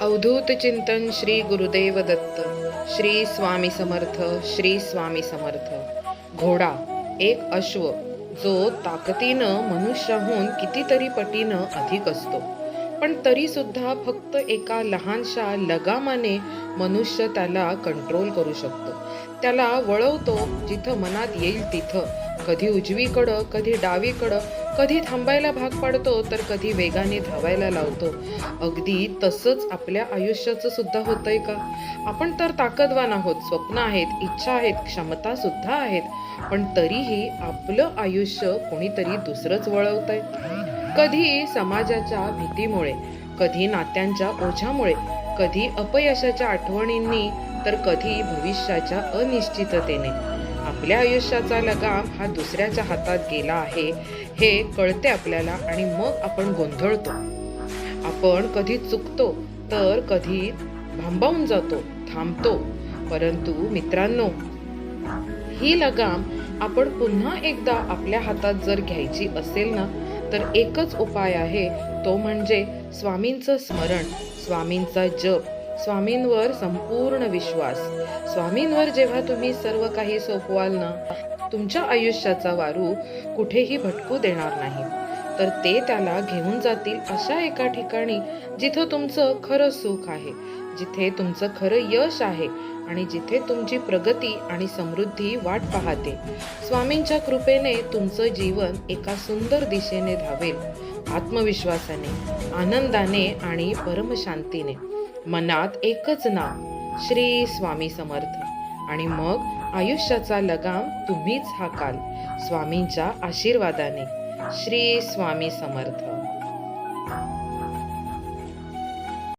अवधूत चिंतन श्री गुरुदेव दत्त श्री स्वामी समर्थ श्री स्वामी समर्थ. घोडा एक अश्व जो ताकदीनं मनुष्याहून कितीतरी पटीनं अधिक असतो. पण तरीसुद्धा फक्त एका लहानशा लगामाने मनुष्य त्याला कंट्रोल करू शकतो. त्याला वळवतो जिथं मनात येईल तिथं. कधी उजवीकडं कधी डावीकडं कधी थांबायला भाग पाडतो तर कधी वेगाने धावायला लावतो. अगदी तसंच आपल्या आयुष्याचं सुद्धा होतंय का? आपण तर ताकदवान आहोत स्वप्न आहेत इच्छा आहेत क्षमता सुद्धा आहेत पण तरीही आपलं आयुष्य कोणीतरी दुसरंच वळवतंय. कधी समाजाच्या भीतीमुळे कधी नात्यांच्या ओझ्यामुळे कधी अपयशाच्या आठवणींनी तर कधी भविष्याच्या अनिश्चिततेने. आपल्या आयुष्याचा लगाम हा दुसऱ्याच्या हातात गेला आहे हे कळते आपल्याला आणि मग आपण गोंधळतो. आपण कधी चुकतो तर कधी भांबावून जातो थांबतो. परंतु मित्रांनो ही लगाम आपण पुन्हा एकदा आपल्या हातात जर घ्यायची असेल ना तर एकच उपाय आहे तो म्हणजे स्वामींचं स्मरण स्वामींचा जप. स्वामींवर संपूर्ण विश्वास. स्वामींवर जेव्हा तुम्ही सर्व काही सोपवाल ना तुमच्या आयुष्याचा वारू कुठेही भटकू देणार नाही. तर ते त्याला घेऊन जातील अशा एका ठिकाणी जिथं तुमचं खरं सुख आहे जिथे तुमचं खरं यश आहे आणि जिथे तुमची प्रगती आणि समृद्धी वाट पाहते. स्वामींच्या कृपेने तुमचं जीवन एका सुंदर दिशेने धावेल. आत्मविश्वासाने आनंदाने आणि परमशांतीने. मनात एकच नाव श्री स्वामी समर्थ. आणि मग आयुष्याचा लगाम तुम्हीच हाकाल स्वामींच्या आशीर्वादाने. श्री स्वामी समर्थ.